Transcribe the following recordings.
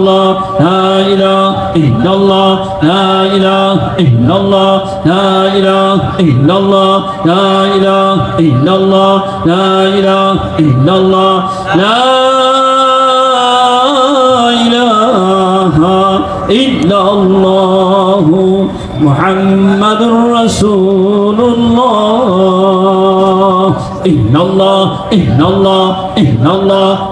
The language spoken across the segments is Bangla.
الله لا إله إلا الله لا إله إلا الله لا إله إلا الله لا إله إلا الله لا إله إلا الله لا إله إلا الله محمد رسول الله إن الله إن الله إن الله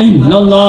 ইল্লাল্লাহ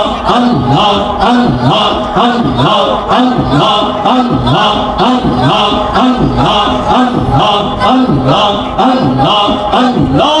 安鼓啦安鼓啦安鼓啦安鼓啦安鼓啦安鼓啦安鼓啦安啦安啦安啦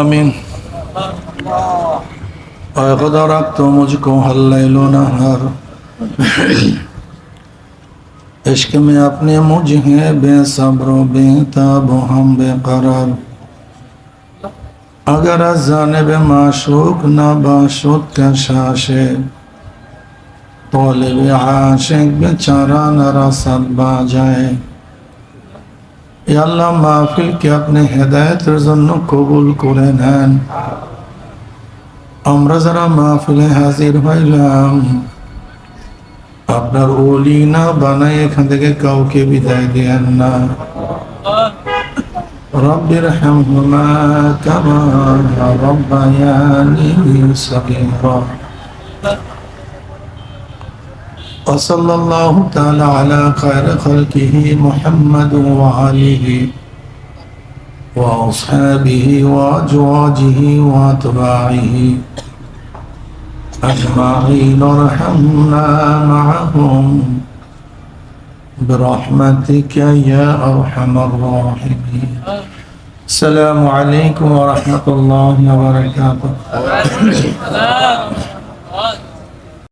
آمين وقد أردت मुझको हर लैल नहर इश्क में अपने मुझे बेसब्र बेताब हम बेकरार अगर जानब माशूक न बाशुद का शाशे तोलब आशिक बेचारा न रसद बा जाए এ আল্লাহ মাহফিলকে আপনি হেদায়তের জন্য কবুল করে নেন? আমরা যারা মাহফিলে হাজির হইলাম, আপনার ওলি না বানাই এখান থেকে কাউকে বিদায় দেন না। রব্বির হামহুমা কামা রব্বায়ানি সগীরা। وصلى الله تعالى على خير خلقه محمد وآله وأصحابه وأزواجه وأتباعه أجمعين ارحمنا معهم برحمتك يا أرحم الراحمين. السلام عليكم ورحمة الله وبركاته.